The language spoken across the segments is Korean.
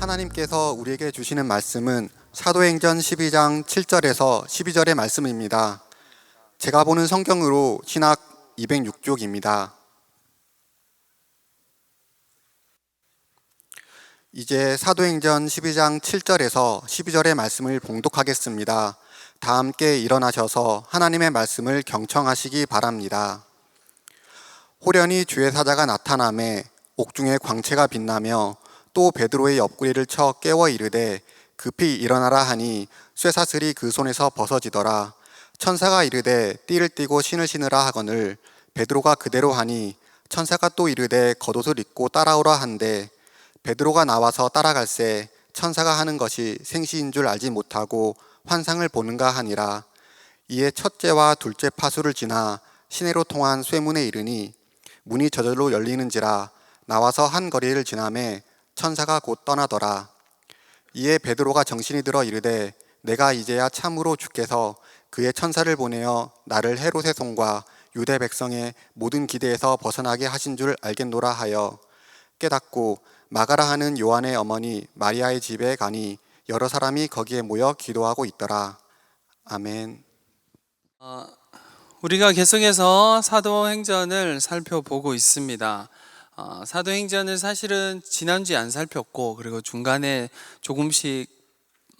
하나님께서 우리에게 주시는 말씀은 사도행전 12장 7절에서 12절의 말씀입니다. 제가 보는 성경으로 신학 206쪽입니다. 이제 사도행전 12장 7절에서 12절의 말씀을 봉독하겠습니다. 다 함께 일어나셔서 하나님의 말씀을 경청하시기 바랍니다. 호련히 주의 사자가 나타남에 옥중에 광채가 빛나며 또 베드로의 옆구리를 쳐 깨워 이르되 급히 일어나라 하니 쇠사슬이 그 손에서 벗어지더라. 천사가 이르되 띠를 띠고 신을 신으라 하거늘 베드로가 그대로 하니 천사가 또 이르되 겉옷을 입고 따라오라 한데 베드로가 나와서 따라갈새 천사가 하는 것이 생시인 줄 알지 못하고 환상을 보는가 하니라. 이에 첫째와 둘째 파수를 지나 시내로 통한 쇠문에 이르니 문이 저절로 열리는지라 나와서 한 거리를 지나매 천사가 곧 떠나더라 이에 베드로가 정신이 들어 이르되 내가 이제야 참으로 주께서 그의 천사를 보내어 나를 헤롯의 손과 유대 백성의 모든 기대에서 벗어나게 하신 줄 알겠노라 하여 깨닫고 마가라 하는 요한의 어머니 마리아의 집에 가니 여러 사람이 거기에 모여 기도하고 있더라. 아멘. 어, 우리가 계속해서 사도행전을 살펴보고 있습니다. 어, 사도행전을 사실은 지난주에 안 살폈고 그리고 중간에 조금씩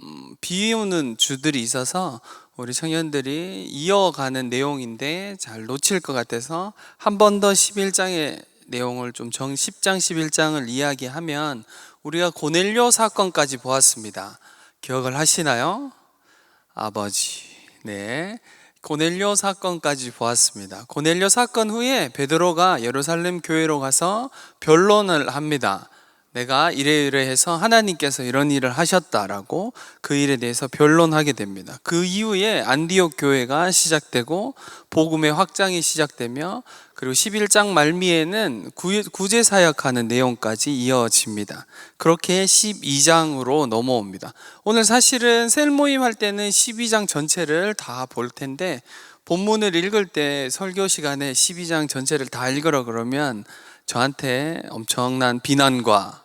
음, 비우는 주들이 있어서 우리 청년들이 이어가는 내용인데 잘 놓칠 것 같아서 한 번 더 11장의 내용을 좀 정 10장 11장을 이야기하면 우리가 고넬료 사건까지 보았습니다. 기억을 하시나요? 아버지. 네. 고넬료 사건까지 보았습니다. 고넬료 사건 후에 베드로가 예루살렘 교회로 가서 변론을 합니다. 내가 이래 이래 해서 하나님께서 이런 일을 하셨다라고 그 일에 대해서 변론하게 됩니다. 그 이후에 안디옥 교회가 시작되고 복음의 확장이 시작되며 그리고 11장 말미에는 구제 사역하는 내용까지 이어집니다. 그렇게 12장으로 넘어옵니다. 오늘 사실은 셀 모임 할 때는 12장 전체를 다 볼 텐데 본문을 읽을 때 설교 시간에 12장 전체를 다 읽으라 그러면 저한테 엄청난 비난과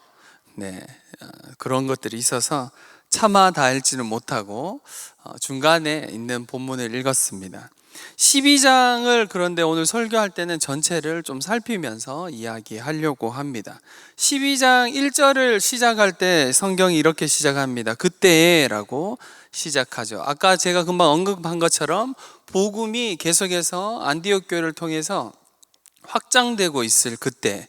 네, 어, 그런 것들이 있어서 차마 다 읽지는 못하고 어, 중간에 있는 본문을 읽었습니다. 12장을 그런데 오늘 설교할 때는 전체를 좀 살피면서 이야기하려고 합니다. 12장 1절을 시작할 때 성경이 이렇게 시작합니다. 그때라고 시작하죠. 아까 제가 금방 언급한 것처럼 복음이 계속해서 안디옥 교회를 통해서 확장되고 있을 그때.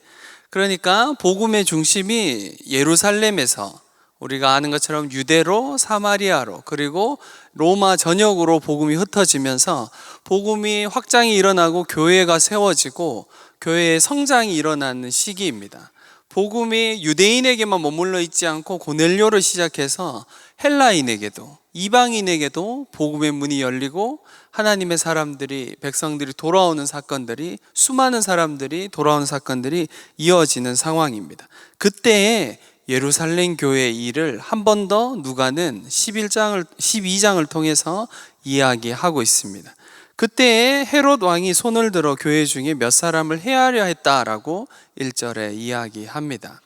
그러니까 복음의 중심이 예루살렘에서 우리가 아는 것처럼 유대로 사마리아로 그리고 로마 전역으로 복음이 흩어지면서 복음이 확장이 일어나고 교회가 세워지고 교회의 성장이 일어나는 시기입니다. 복음이 유대인에게만 머물러 있지 않고 고넬료를 시작해서 헬라인에게도 이방인에게도 복음의 문이 열리고 하나님의 사람들이 백성들이 돌아오는 사건들이 수많은 사람들이 돌아오는 사건들이 이어지는 상황입니다. 그때에 예루살렘 교회의 일을 한 번 더 누가는 11장을 12장을 통해서 이야기하고 있습니다. 그때에 헤롯 왕이 손을 들어 교회 중에 몇 사람을 해하려 했다라고 1절에 이야기합니다.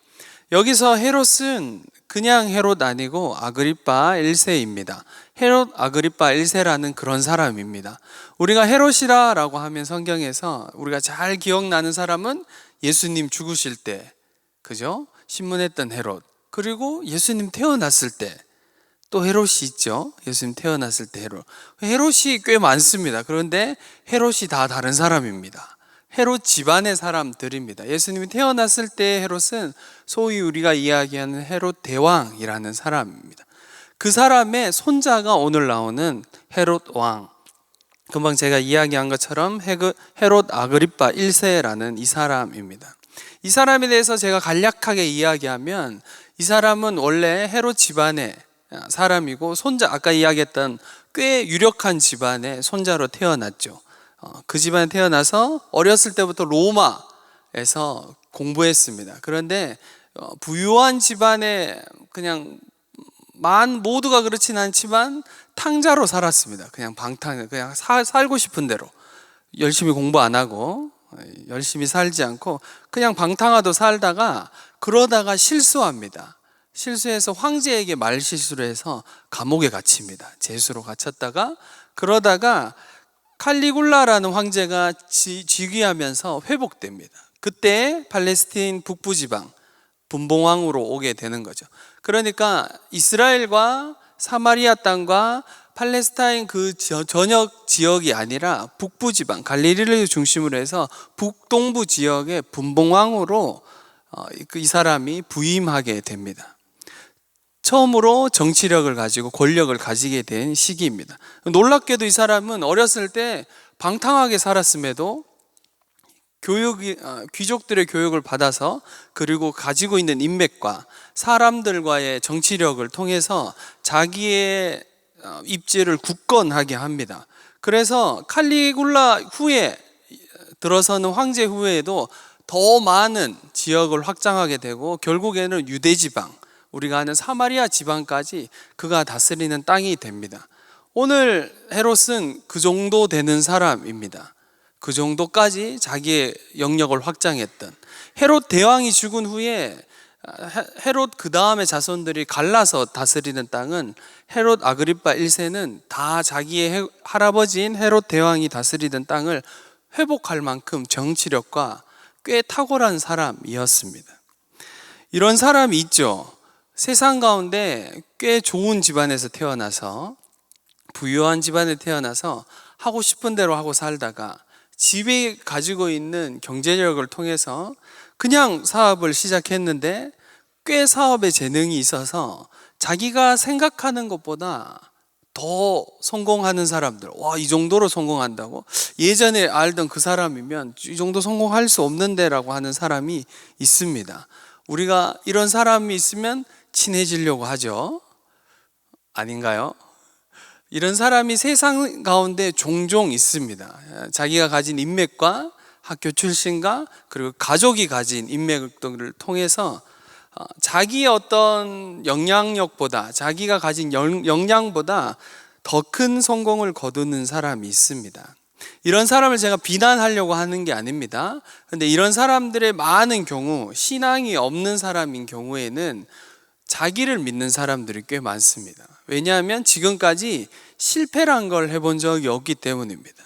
여기서 헤롯은 그냥 헤롯 아니고 아그리파 1세입니다. 헤롯 아그리파 1세라는 그런 사람입니다. 우리가 헤롯이라라고 하면 성경에서 우리가 잘 기억나는 사람은 예수님 죽으실 때 그죠? 신문했던 헤롯 그리고 예수님 태어났을 때 또 헤롯이 있죠. 예수님 태어났을 때 헤롯. 헤롯이 꽤 많습니다. 그런데 헤롯이 다 다른 사람입니다. 헤롯 집안의 사람들입니다. 예수님이 태어났을 때 헤롯은 소위 우리가 이야기하는 헤롯 대왕이라는 사람입니다. 그 사람의 손자가 오늘 나오는 헤롯 왕. 금방 제가 이야기한 것처럼 헤롯 아그리파 1세라는 이 사람입니다. 이 사람에 대해서 제가 간략하게 이야기하면 이 사람은 원래 헤롯 집안의 사람이고 손자 아까 이야기했던 꽤 유력한 집안의 손자로 태어났죠. 어, 그 집안에 태어나서 어렸을 때부터 로마에서 공부했습니다. 그런데 어, 부유한 집안에 그냥 만 모두가 그렇진 않지만 탕자로 살았습니다. 그냥 방탕, 그냥 사, 살고 싶은 대로 열심히 공부 안 하고 열심히 살지 않고 그냥 방탕하도 살다가 그러다가 실수합니다. 실수해서 황제에게 말 실수를 해서 감옥에 갇힙니다. 제수로 갇혔다가 그러다가 칼리굴라라는 황제가 지, 즉위하면서 회복됩니다. 그때 팔레스틴 북부 지방 분봉왕으로 오게 되는 거죠. 그러니까 이스라엘과 사마리아 땅과 팔레스타인 그 저- 전역 지역이 아니라 북부 지방 갈릴리를 중심으로 해서 북동부 지역의 분봉왕으로 어, 그이 사람이 부임하게 됩니다. 처음으로 정치력을 가지고 권력을 가지게 된 시기입니다. 놀랍게도 이 사람은 어렸을 때 방탕하게 살았음에도 교육이 아, 귀족들의 교육을 받아서 그리고 가지고 있는 인맥과 사람들과의 정치력을 통해서 자기의 어, 입지를 굳건하게 합니다. 그래서 칼리굴라 후에 들어서는 황제 후에도 더 많은 지역을 확장하게 되고 결국에는 유대 지방, 우리가 아는 사마리아 지방까지 그가 다스리는 땅이 됩니다. 오늘 헤롯은 그 정도 되는 사람입니다. 그 정도까지 자기의 영역을 확장했던 헤롯 대왕이 죽은 후에 헤- 헤롯 그 다음에 자손들이 갈라서 다스리는 땅은 헤롯 아그리파 1세는 다 자기의 해- 할아버지인 헤롯 대왕이 다스리던 땅을 회복할 만큼 정치력과 꽤 탁월한 사람이었습니다. 이런 사람이 있죠. 세상 가운데 꽤 좋은 집안에서 태어나서 부유한 집안에 태어나서 하고 싶은 대로 하고 살다가 집에 가지고 있는 경제력을 통해서 그냥 사업을 시작했는데 꽤 사업에 재능이 있어서 자기가 생각하는 것보다 더 성공하는 사람들, 와, 이 정도로 성공한다고? 예전에 알던 그 사람이면 이 정도 성공할 수 없는데라고 하는 사람이 있습니다. 우리가 이런 사람이 있으면 친해지려고 하죠. 아닌가요? 이런 사람이 세상 가운데 종종 있습니다. 자기가 가진 인맥과 학교 출신과 그리고 가족이 가진 인맥들을 통해서 어, 자기의 어떤 영향력보다 자기가 가진 영- 역량보다 더 큰 성공을 거두는 사람이 있습니다. 이런 사람을 제가 비난하려고 하는 게 아닙니다. 근데 이런 사람들의 많은 경우 신앙이 없는 사람인 경우에는 자기를 믿는 사람들이 꽤 많습니다. 왜냐하면 지금까지 실패란 걸 해본 적이 없기 때문입니다.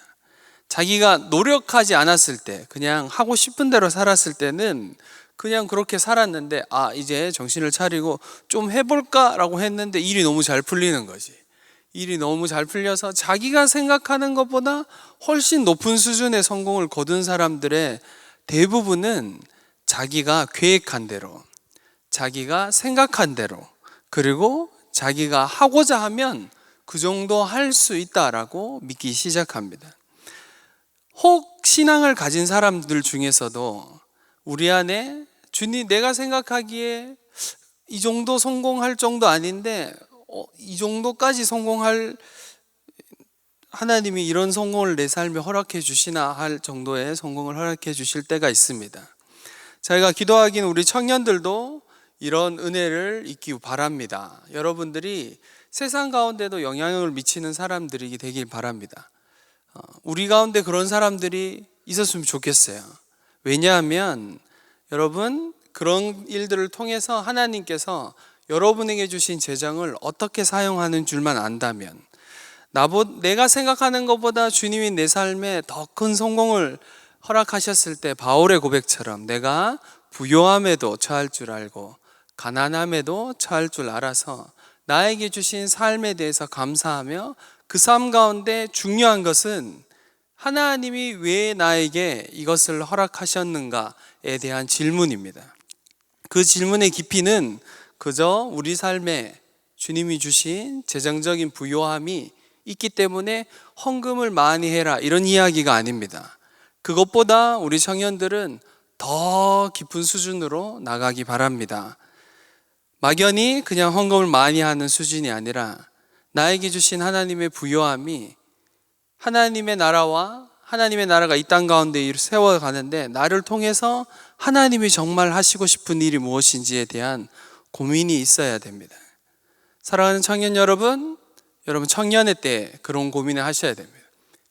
자기가 노력하지 않았을 때, 그냥 하고 싶은 대로 살았을 때는 그냥 그렇게 살았는데, 아, 이제 정신을 차리고 좀 해볼까라고 했는데 일이 너무 잘 풀리는 거지. 일이 너무 잘 풀려서 자기가 생각하는 것보다 훨씬 높은 수준의 성공을 거둔 사람들의 대부분은 자기가 계획한 대로, 자기가 생각한 대로, 그리고 자기가 하고자 하면 그 정도 할 수 있다라고 믿기 시작합니다. 혹 신앙을 가진 사람들 중에서도 우리 안에 주님 내가 생각하기에 이 정도 성공할 정도 아닌데 어, 이 정도까지 성공할 하나님이 이런 성공을 내 삶에 허락해 주시나 할 정도의 성공을 허락해 주실 때가 있습니다. 저희가 기도하기는 우리 청년들도 이런 은혜를 있기 바랍니다. 여러분들이 세상 가운데도 영향을 미치는 사람들이 되길 바랍니다. 어, 우리 가운데 그런 사람들이 있었으면 좋겠어요. 왜냐하면 여러분 그런 일들을 통해서 하나님께서 여러분에게 주신 재정을 어떻게 사용하는 줄만 안다면 나보 내가 생각하는 것보다 주님이 내 삶에 더 큰 성공을 허락하셨을 때 바울의 고백처럼 내가 부요함에도 처할 줄 알고 가난함에도 처할 줄 알아서 나에게 주신 삶에 대해서 감사하며 그 삶 가운데 중요한 것은 하나님이 왜 나에게 이것을 허락하셨는가에 대한 질문입니다. 그 질문의 깊이는 그저 우리 삶에 주님이 주신 재정적인 부요함이 있기 때문에 헌금을 많이 해라 이런 이야기가 아닙니다. 그것보다 우리 청년들은 더 깊은 수준으로 나가기 바랍니다. 막연히 그냥 헌금을 많이 하는 수준이 아니라 나에게 주신 하나님의 부요함이 하나님의 나라와 하나님의 나라가 이 땅 가운데 세워가는데 나를 통해서 하나님이 정말 하시고 싶은 일이 무엇인지에 대한 고민이 있어야 됩니다. 사랑하는 청년 여러분, 여러분 청년의 때 그런 고민을 하셔야 됩니다.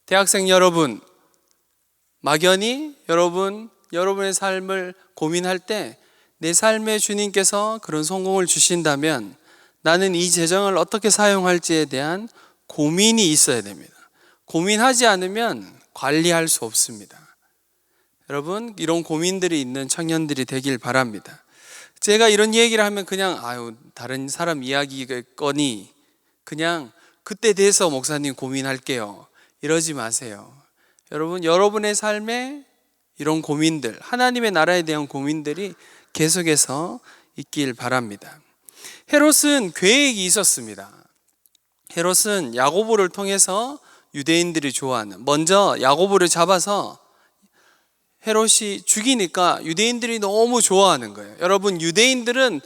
대학생 여러분, 막연히 여러분, 여러분의 삶을 고민할 때 내 삶에 주님께서 그런 성공을 주신다면 나는 이 재정을 어떻게 사용할지에 대한 고민이 있어야 됩니다. 고민하지 않으면 관리할 수 없습니다. 여러분, 이런 고민들이 있는 청년들이 되길 바랍니다. 제가 이런 얘기를 하면 그냥 아유, 다른 사람 이야기겠거니 그냥 그때 돼서 목사님 고민할게요. 이러지 마세요. 여러분, 여러분의 삶에 이런 고민들, 하나님의 나라에 대한 고민들이 계속해서 있길 바랍니다. 헤롯은 계획이 있었습니다. 헤롯은 야고보를 통해서 유대인들이 좋아하는 먼저 야고보를 잡아서 헤롯이 죽이니까 유대인들이 너무 좋아하는 거예요. 여러분 유대인들은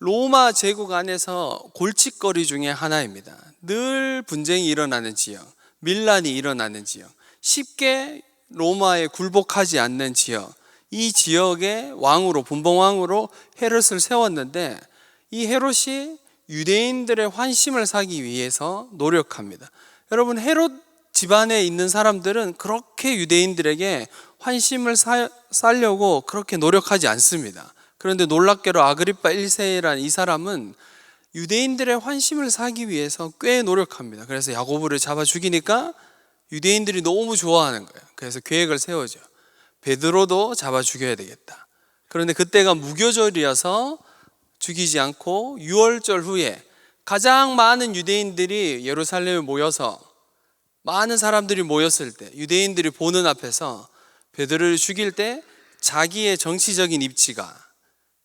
로마 제국 안에서 골칫거리 중에 하나입니다. 늘 분쟁이 일어나는 지역, 밀란이 일어나는 지역, 쉽게 로마에 굴복하지 않는 지역, 이 지역의 왕으로 분봉왕으로 헤롯을 세웠는데 이 헤롯이 유대인들의 환심을 사기 위해서 노력합니다. 여러분 헤롯 집안에 있는 사람들은 그렇게 유대인들에게 환심을 사, 살려고 그렇게 노력하지 않습니다. 그런데 놀랍게도 아그리파 1세라는 이 사람은 유대인들의 환심을 사기 위해서 꽤 노력합니다. 그래서 야고보를 잡아 죽이니까 유대인들이 너무 좋아하는 거예요. 그래서 계획을 세우죠. 베드로도 잡아 죽여야 되겠다. 그런데 그때가 무교절이어서 죽이지 않고 6월절 후에 가장 많은 유대인들이 예루살렘에 모여서 많은 사람들이 모였을 때 유대인들이 보는 앞에서 베드로를 죽일 때 자기의 정치적인 입지가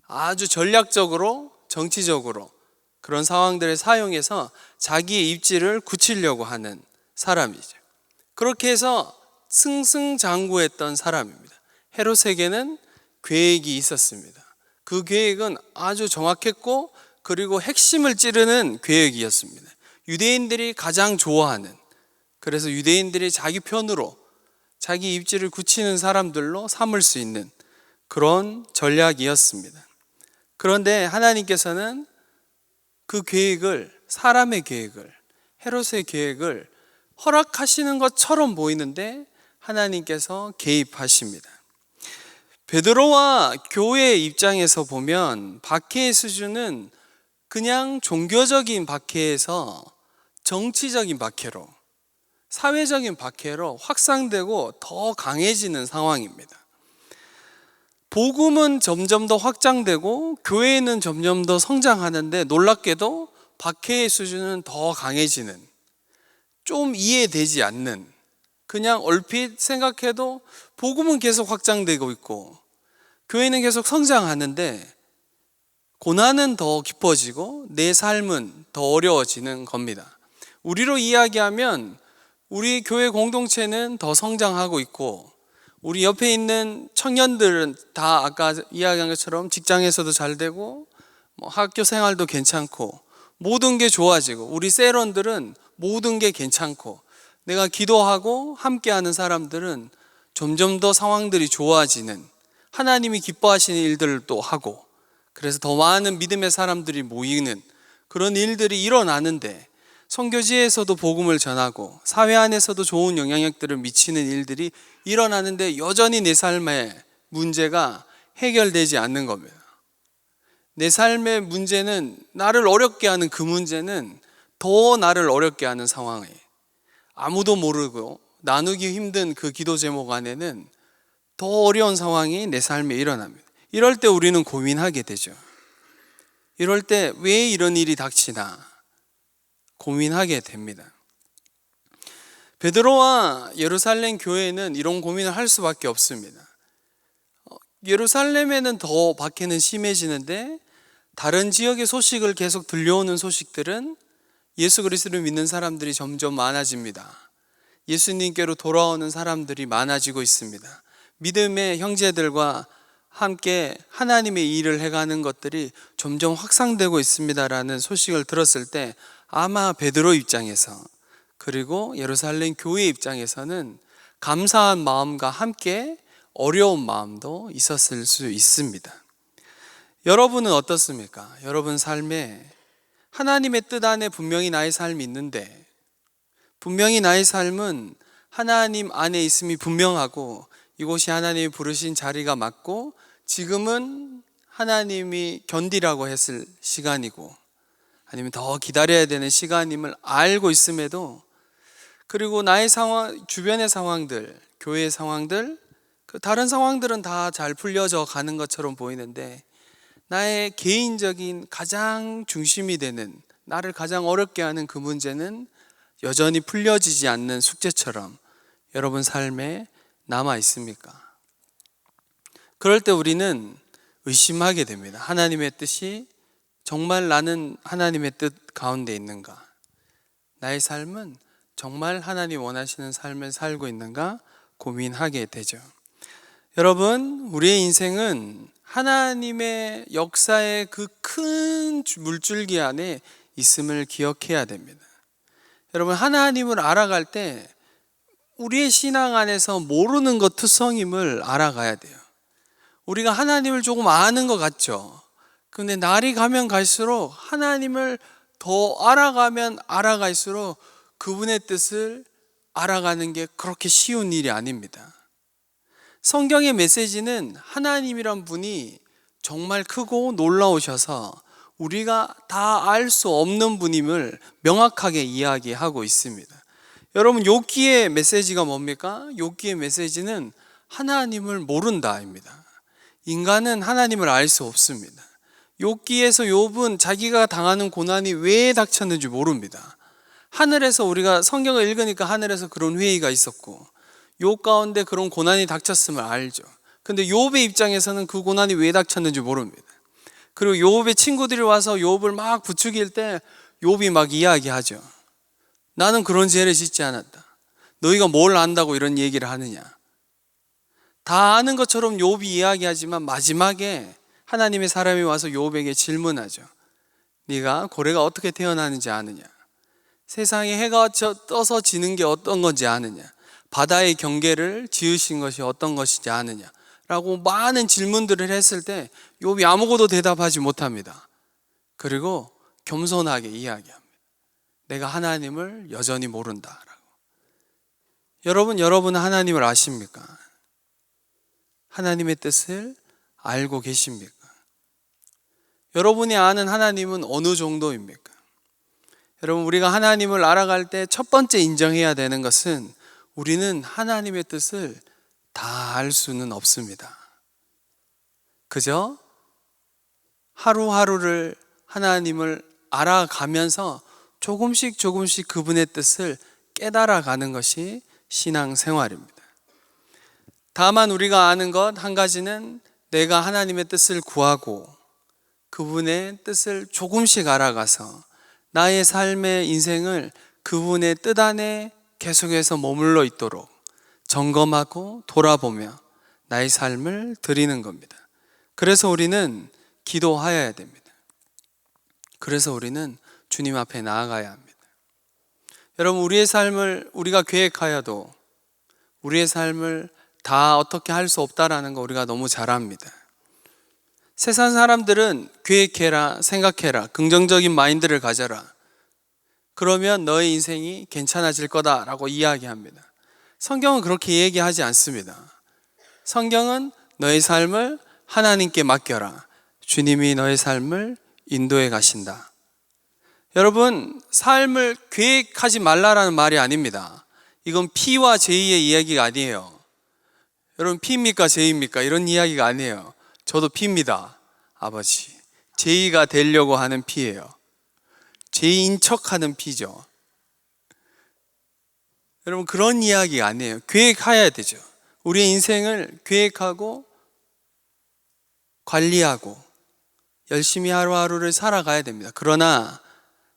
아주 전략적으로 정치적으로 그런 상황들을 사용해서 자기의 입지를 굳히려고 하는 사람이죠. 그렇게 해서 승승장구했던 사람입니다. 헤롯에게는 계획이 있었습니다. 그 계획은 아주 정확했고 그리고 핵심을 찌르는 계획이었습니다. 유대인들이 가장 좋아하는 그래서 유대인들이 자기 편으로 자기 입지를 굳히는 사람들로 삼을 수 있는 그런 전략이었습니다. 그런데 하나님께서는 그 계획을 사람의 계획을 헤롯의 계획을 허락하시는 것처럼 보이는데 하나님께서 개입하십니다. 베드로와 교회의 입장에서 보면 박해의 수준은 그냥 종교적인 박해에서 정치적인 박해로 사회적인 박해로 확산되고 더 강해지는 상황입니다. 복음은 점점 더 확장되고 교회는 점점 더 성장하는데 놀랍게도 박해의 수준은 더 강해지는 좀 이해되지 않는 그냥 얼핏 생각해도 복음은 계속 확장되고 있고 교회는 계속 성장하는데 고난은 더 깊어지고 내 삶은 더 어려워지는 겁니다. 우리로 이야기하면 우리 교회 공동체는 더 성장하고 있고 우리 옆에 있는 청년들은 다 아까 이야기한 것처럼 직장에서도 잘 되고 뭐 학교 생활도 괜찮고 모든 게 좋아지고 우리 세런들은 모든 게 괜찮고 내가 기도하고 함께하는 사람들은 점점 더 상황들이 좋아지는 하나님이 기뻐하시는 일들을 또 하고 그래서 더 많은 믿음의 사람들이 모이는 그런 일들이 일어나는데 선교지에서도 복음을 전하고 사회 안에서도 좋은 영향력들을 미치는 일들이 일어나는데 여전히 내 삶의 문제가 해결되지 않는 겁니다. 내 삶의 문제는 나를 어렵게 하는 그 문제는 더 나를 어렵게 하는 상황에 아무도 모르고 나누기 힘든 그 기도 제목 안에는 더 어려운 상황이 내 삶에 일어납니다. 이럴 때 우리는 고민하게 되죠. 이럴 때 왜 이런 일이 닥치나 고민하게 됩니다. 베드로와 예루살렘 교회는 이런 고민을 할 수밖에 없습니다. 어, 예루살렘에는 더 박해는 심해지는데 다른 지역의 소식을 계속 들려오는 소식들은 예수 그리스도를 믿는 사람들이 점점 많아집니다. 예수님께로 돌아오는 사람들이 많아지고 있습니다. 믿음의 형제들과 함께 하나님의 일을 해가는 것들이 점점 확산되고 있습니다라는 소식을 들었을 때 아마 베드로 입장에서 그리고 예루살렘 교회 입장에서는 감사한 마음과 함께 어려운 마음도 있었을 수 있습니다. 여러분은 어떻습니까? 여러분 삶에 하나님의 뜻 안에 분명히 나의 삶이 있는데 분명히 나의 삶은 하나님 안에 있음이 분명하고 이곳이 하나님이 부르신 자리가 맞고 지금은 하나님이 견디라고 했을 시간이고 아니면 더 기다려야 되는 시간임을 알고 있음에도 그리고 나의 상황, 주변의 상황들, 교회의 상황들, 그 다른 상황들은 다 잘 풀려져 가는 것처럼 보이는데 나의 개인적인 가장 중심이 되는 나를 가장 어렵게 하는 그 문제는 여전히 풀려지지 않는 숙제처럼 여러분 삶에 남아 있습니까? 그럴 때 우리는 의심하게 됩니다. 하나님의 뜻이 정말 나는 하나님의 뜻 가운데 있는가? 나의 삶은 정말 하나님 원하시는 삶을 살고 있는가 고민하게 되죠. 여러분, 우리의 인생은 하나님의 역사의 그 큰 물줄기 안에 있음을 기억해야 됩니다. 여러분, 하나님을 알아갈 때 우리의 신앙 안에서 모르는 것 투성임을 알아가야 돼요. 우리가 하나님을 조금 아는 것 같죠. 근데 날이 가면 갈수록 하나님을 더 알아가면 알아갈수록 그분의 뜻을 알아가는 게 그렇게 쉬운 일이 아닙니다. 성경의 메시지는 하나님이란 분이 정말 크고 놀라우셔서 우리가 다 알 수 없는 분임을 명확하게 이야기하고 있습니다. 여러분 욥기의 메시지가 뭡니까? 욥기의 메시지는 하나님을 모른다입니다. 인간은 하나님을 알 수 없습니다. 욥기에서 욥은 자기가 당하는 고난이 왜 닥쳤는지 모릅니다. 하늘에서 우리가 성경을 읽으니까 하늘에서 그런 회의가 있었고 욥 가운데 그런 고난이 닥쳤음을 알죠. 근데 욥의 입장에서는 그 고난이 왜 닥쳤는지 모릅니다. 그리고 욥의 친구들이 와서 욥을 막 부추길 때 욥이 막 이야기하죠. 나는 그런 죄를 짓지 않았다. 너희가 뭘 안다고 이런 얘기를 하느냐? 다 아는 것처럼 욥이 이야기하지만 마지막에 하나님의 사람이 와서 욥에게 질문하죠. 네가 고래가 어떻게 태어나는지 아느냐? 세상에 해가 저- 떠서 지는 게 어떤 건지 아느냐? 바다의 경계를 지으신 것이 어떤 것이지 아느냐? 라고 많은 질문들을 했을 때 욥이 아무것도 대답하지 못합니다. 그리고 겸손하게 이야기합니다. 내가 하나님을 여전히 모른다라고. 여러분, 여러분은 하나님을 아십니까? 하나님의 뜻을 알고 계십니까? 여러분이 아는 하나님은 어느 정도입니까? 여러분, 우리가 하나님을 알아갈 때 첫 번째 인정해야 되는 것은 우리는 하나님의 뜻을 다 알 수는 없습니다. 그저 하루하루를 하나님을 알아가면서 조금씩 조금씩 그분의 뜻을 깨달아 가는 것이 신앙 생활입니다. 다만 우리가 아는 것 한 가지는 내가 하나님의 뜻을 구하고 그분의 뜻을 조금씩 알아가서 나의 삶의 인생을 그분의 뜻 안에 계속해서 머물러 있도록 점검하고 돌아보며 나의 삶을 드리는 겁니다. 그래서 우리는 기도하여야 됩니다. 그래서 우리는 주님 앞에 나아가야 합니다. 여러분, 우리의 삶을 우리가 계획하여도 우리의 삶을 다 어떻게 할 수 없다라는 거 우리가 너무 잘 압니다. 세상 사람들은 계획해라, 생각해라, 긍정적인 마인드를 가져라. 그러면 너의 인생이 괜찮아질 거다라고 이야기합니다. 성경은 그렇게 얘기하지 않습니다. 성경은 너의 삶을 하나님께 맡겨라. 주님이 너의 삶을 인도해 가신다. 여러분, 삶을 계획하지 말라라는 말이 아닙니다. 이건 P와 J의 이야기가 아니에요. 여러분, P입니까? J입니까? 이런 이야기가 아니에요. 저도 P입니다. 아버지. J가 되려고 하는 P예요. J인 척 하는 P죠. 여러분, 그런 이야기가 아니에요. 계획해야 되죠. 우리의 인생을 계획하고 관리하고 열심히 하루하루를 살아가야 됩니다. 그러나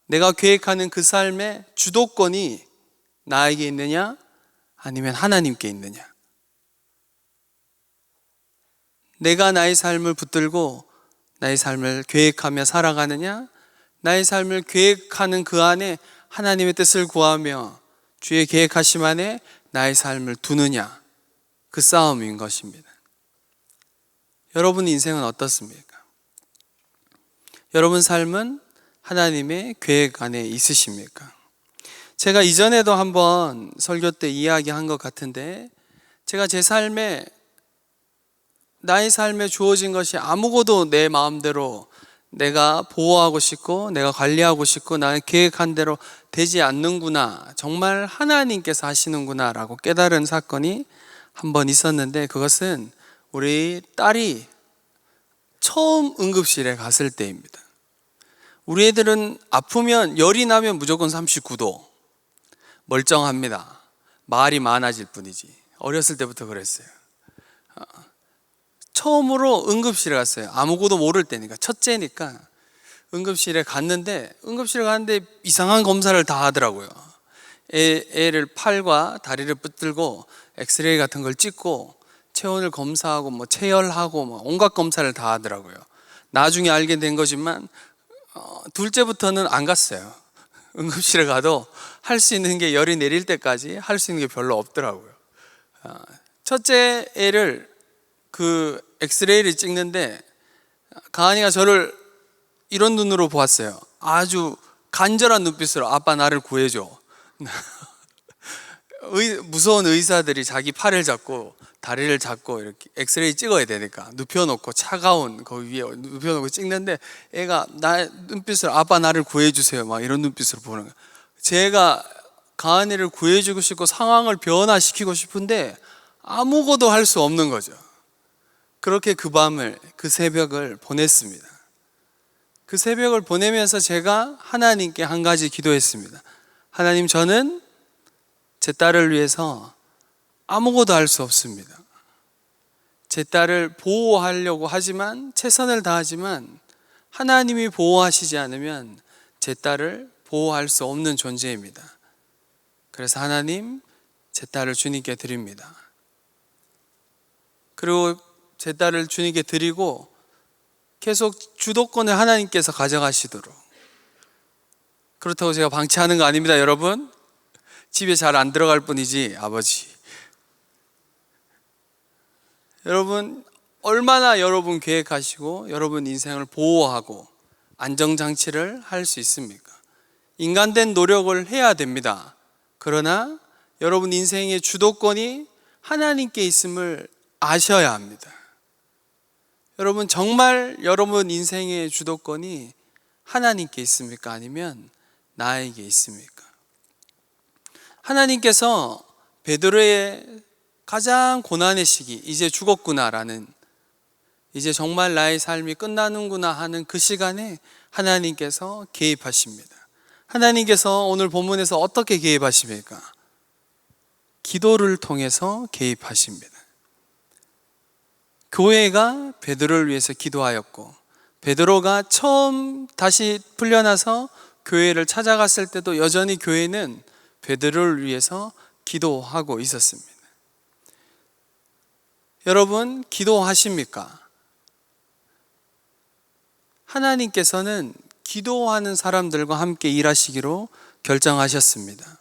내가 계획하는 그 삶의 주도권이 나에게 있느냐? 아니면 하나님께 있느냐? 내가 나의 삶을 붙들고 나의 삶을 계획하며 살아가느냐? 나의 삶을 계획하는 그 안에 하나님의 뜻을 구하며 주의 계획하심 안에 나의 삶을 두느냐? 그 싸움인 것입니다. 여러분 인생은 어떻습니까? 여러분 삶은 하나님의 계획 안에 있으십니까? 제가 이전에도 한번 설교 때 이야기한 것 같은데 제가 제 삶에 나의 삶에 주어진 것이 아무것도 내 마음대로 내가 보호하고 싶고 내가 관리하고 싶고 나의 계획한 대로 되지 않는구나. 정말 하나님께서 하시는구나라고 깨달은 사건이 한 번 있었는데 그것은 우리 딸이 처음 응급실에 갔을 때입니다. 우리 애들은 아프면 열이 나면 무조건 39도 멀쩡합니다. 말이 많아질 뿐이지. 어렸을 때부터 그랬어요. 어, 처음으로 응급실에 갔어요. 아무것도 모를 때니까 첫째니까 응급실에 갔는데 응급실에 갔는데 이상한 검사를 다 하더라고요. 애, 애를 팔과 다리를 붙들고 엑스레이 같은 걸 찍고 체온을 검사하고 뭐 체열하고 뭐 온갖 검사를 다 하더라고요. 나중에 알게 된 거지만 어, 둘째부터는 안 갔어요. 응급실에 가도 할 수 있는 게 열이 내릴 때까지 할 수 있는 게 별로 없더라고요. 어, 첫째 애를 그 엑스레이를 찍는데 가은이가 저를 이런 눈으로 보았어요. 아주 간절한 눈빛으로 아빠 나를 구해줘. 의, 무서운 의사들이 자기 팔을 잡고 다리를 잡고 이렇게 엑스레이 찍어야 되니까 눕혀놓고 차가운 거기 위에 눕혀놓고 찍는데 애가 나 눈빛으로 아빠 나를 구해주세요 막 이런 눈빛으로 보는 거예요. 제가 가은이를 구해주고 싶고 상황을 변화시키고 싶은데 아무것도 할 수 없는 거죠. 그렇게 그 밤을 그 새벽을 보냈습니다. 그 새벽을 보내면서 제가 하나님께 한 가지 기도했습니다. 하나님 저는 제 딸을 위해서 아무것도 할 수 없습니다. 제 딸을 보호하려고 하지만 최선을 다하지만 하나님이 보호하시지 않으면 제 딸을 보호할 수 없는 존재입니다. 그래서 하나님 제 딸을 주님께 드립니다. 그리고 제 딸을 주님께 드리고 계속 주도권을 하나님께서 가져가시도록 그렇다고 제가 방치하는 거 아닙니다, 여러분. 집에 잘 안 들어갈 뿐이지, 아버지. 여러분, 얼마나 여러분 계획하시고 여러분 인생을 보호하고 안정장치를 할 수 있습니까? 인간된 노력을 해야 됩니다. 그러나 여러분 인생의 주도권이 하나님께 있음을 아셔야 합니다. 여러분, 정말 여러분 인생의 주도권이 하나님께 있습니까? 아니면 나에게 있습니까? 하나님께서 베드로의 가장 고난의 시기, 이제 죽었구나라는, 이제 정말 나의 삶이 끝나는구나 하는 그 시간에 하나님께서 개입하십니다. 하나님께서 오늘 본문에서 어떻게 개입하십니까? 기도를 통해서 개입하십니다. 교회가 베드로를 위해서 기도하였고, 베드로가 처음 다시 풀려나서 교회를 찾아갔을 때도 여전히 교회는 베드로를 위해서 기도하고 있었습니다. 여러분, 기도하십니까? 하나님께서는 기도하는 사람들과 함께 일하시기로 결정하셨습니다.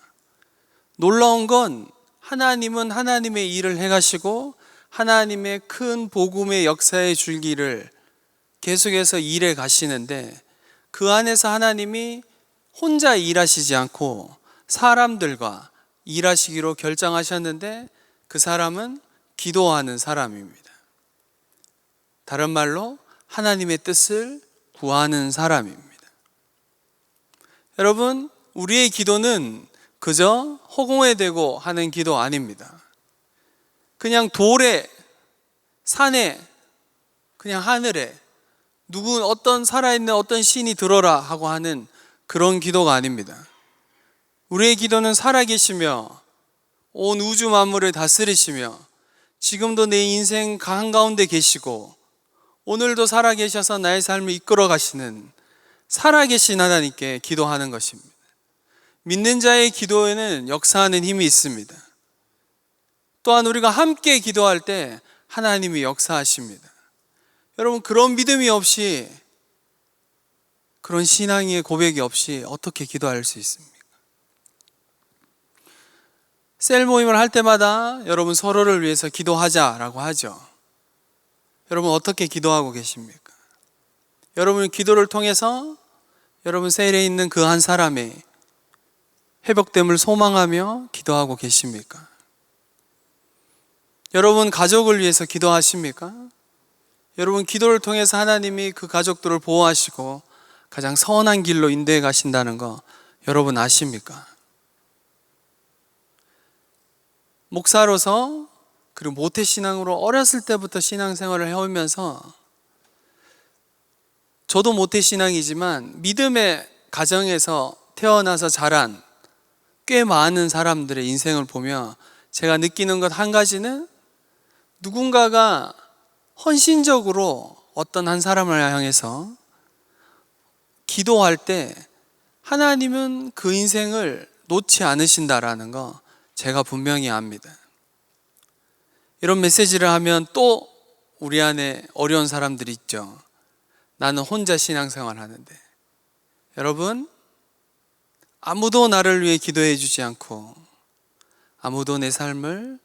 놀라운 건 하나님은 하나님의 일을 해가시고 하나님의 큰 복음의 역사의 줄기를 계속해서 일해 가시는데 그 안에서 하나님이 혼자 일하시지 않고 사람들과 일하시기로 결정하셨는데 그 사람은 기도하는 사람입니다. 다른 말로 하나님의 뜻을 구하는 사람입니다. 여러분, 우리의 기도는 그저 허공에 대고 하는 기도 아닙니다. 그냥 돌에, 산에, 그냥 하늘에, 누구 어떤 살아있는 어떤 신이 들어라 하고 하는 그런 기도가 아닙니다. 우리의 기도는 살아계시며 온 우주 만물을 다스리시며 지금도 내 인생 한가운데 계시고 오늘도 살아계셔서 나의 삶을 이끌어 가시는 살아계신 하나님께 기도하는 것입니다. 믿는 자의 기도에는 역사하는 힘이 있습니다. 또한 우리가 함께 기도할 때 하나님이 역사하십니다. 여러분, 그런 믿음이 없이 그런 신앙의 고백이 없이 어떻게 기도할 수 있습니까? 셀 모임을 할 때마다 여러분 서로를 위해서 기도하자라고 하죠. 여러분 어떻게 기도하고 계십니까? 여러분 기도를 통해서 여러분 셀에 있는 그 한 사람의 회복됨을 소망하며 기도하고 계십니까? 여러분 가족을 위해서 기도하십니까? 여러분 기도를 통해서 하나님이 그 가족들을 보호하시고 가장 선한 길로 인도해 가신다는 거 여러분 아십니까? 목사로서 그리고 모태 신앙으로 어렸을 때부터 신앙생활을 해오면서 저도 모태 신앙이지만 믿음의 가정에서 태어나서 자란 꽤 많은 사람들의 인생을 보며 제가 느끼는 것 한 가지는 누군가가 헌신적으로 어떤 한 사람을 향해서 기도할 때 하나님은 그 인생을 놓지 않으신다라는 거 제가 분명히 압니다. 이런 메시지를 하면 또 우리 안에 어려운 사람들이 있죠. 나는 혼자 신앙생활 하는데. 여러분, 아무도 나를 위해 기도해 주지 않고 아무도 내 삶을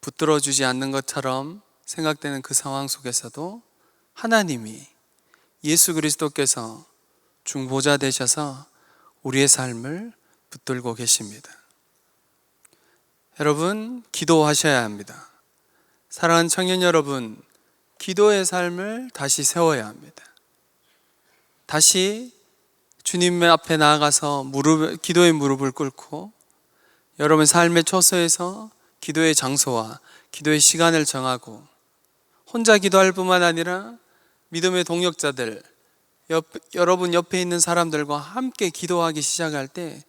붙들어 주지 않는 것처럼 생각되는 그 상황 속에서도 하나님이 예수 그리스도께서 중보자 되셔서 우리의 삶을 붙들고 계십니다. 여러분, 기도하셔야 합니다. 사랑하는 청년 여러분, 기도의 삶을 다시 세워야 합니다. 다시 주님 앞에 나아가서 무릎, 기도의 무릎을 꿇고 여러분 삶의 초소에서 기도의 장소와 기도의 시간을 정하고 혼자 기도할 뿐만 아니라 믿음의 동역자들, 옆, 여러분 옆에 있는 사람들과 함께 기도하기 시작할 때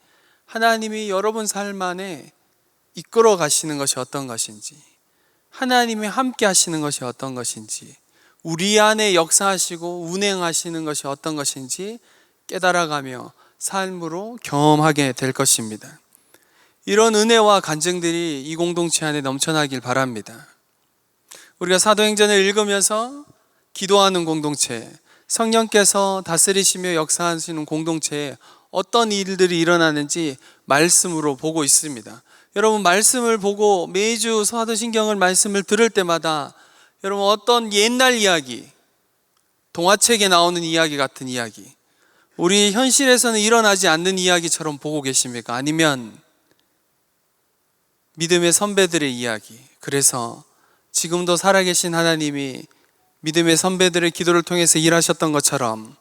하나님이 여러분 삶 안에 이끌어 가시는 것이 어떤 것인지, 하나님이 함께 하시는 것이 어떤 것인지, 우리 안에 역사하시고 운행하시는 것이 어떤 것인지 깨달아가며 삶으로 경험하게 될 것입니다. 이런 은혜와 간증들이 이 공동체 안에 넘쳐나길 바랍니다. 우리가 사도행전을 읽으면서 기도하는 공동체, 성령께서 다스리시며 역사하시는 공동체에 어떤 일들이 일어나는지 말씀으로 보고 있습니다. 여러분 말씀을 보고 매주 사도신경을 말씀을 들을 때마다 여러분 어떤 옛날 이야기, 동화책에 나오는 이야기 같은 이야기, 우리 현실에서는 일어나지 않는 이야기처럼 보고 계십니까? 아니면 믿음의 선배들의 이야기. 그래서 지금도 살아계신 하나님이 믿음의 선배들의 기도를 통해서 일하셨던 것처럼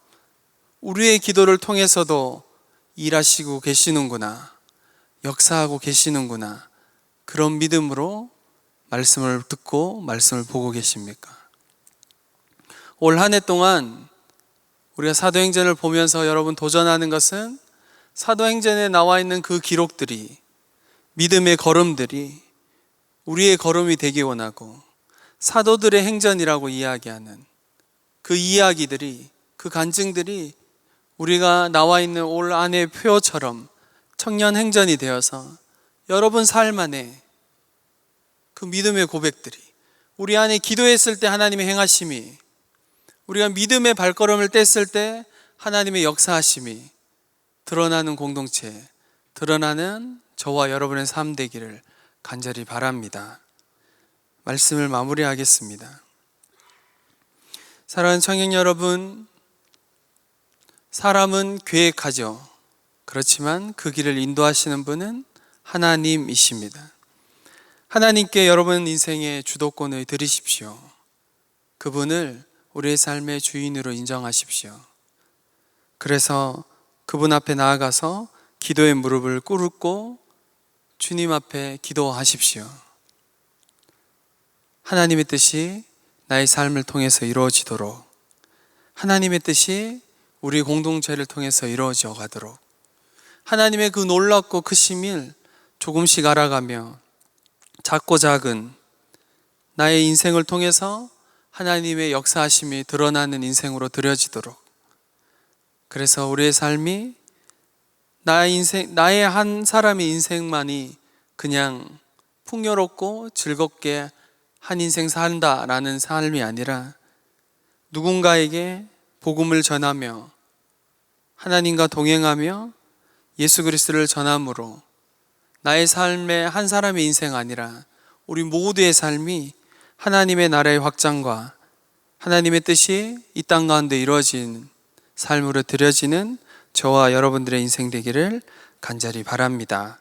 우리의 기도를 통해서도 일하시고 계시는구나. 역사하고 계시는구나. 그런 믿음으로 말씀을 듣고 말씀을 보고 계십니까? 올 한 해 동안 우리가 사도행전을 보면서 여러분 도전하는 것은 사도행전에 나와 있는 그 기록들이 믿음의 걸음들이 우리의 걸음이 되기 원하고 사도들의 행전이라고 이야기하는 그 이야기들이 그 간증들이 우리가 나와 있는 올 안의 표처럼 청년 행전이 되어서 여러분 삶 안에 그 믿음의 고백들이 우리 안에 기도했을 때 하나님의 행하심이 우리가 믿음의 발걸음을 뗐을 때 하나님의 역사하심이 드러나는 공동체, 드러나는 저와 여러분의 삶 되기를 간절히 바랍니다. 말씀을 마무리하겠습니다. 사랑하는 청년 여러분, 사람은 계획하죠. 그렇지만 그 길을 인도하시는 분은 하나님이십니다. 하나님께 여러분 인생의 주도권을 드리십시오. 그분을 우리의 삶의 주인으로 인정하십시오. 그래서 그분 앞에 나아가서 기도의 무릎을 꿇고 주님 앞에 기도하십시오. 하나님의 뜻이 나의 삶을 통해서 이루어지도록 하나님의 뜻이 우리 공동체를 통해서 이루어져 가도록 하나님의 그 놀랍고 크신 일 조금씩 알아가며 작고 작은 나의 인생을 통해서 하나님의 역사하심이 드러나는 인생으로 드려지도록. 그래서 우리의 삶이 나의 인생 나의 한 사람의 인생만이 그냥 풍요롭고 즐겁게 한 인생 산다라는 삶이 아니라 누군가에게 복음을 전하며 하나님과 동행하며 예수 그리스도를 전함으로 나의 삶의 한 사람의 인생 아니라 우리 모두의 삶이 하나님의 나라의 확장과 하나님의 뜻이 이 땅 가운데 이루어진 삶으로 드려지는 저와 여러분들의 인생 되기를 간절히 바랍니다.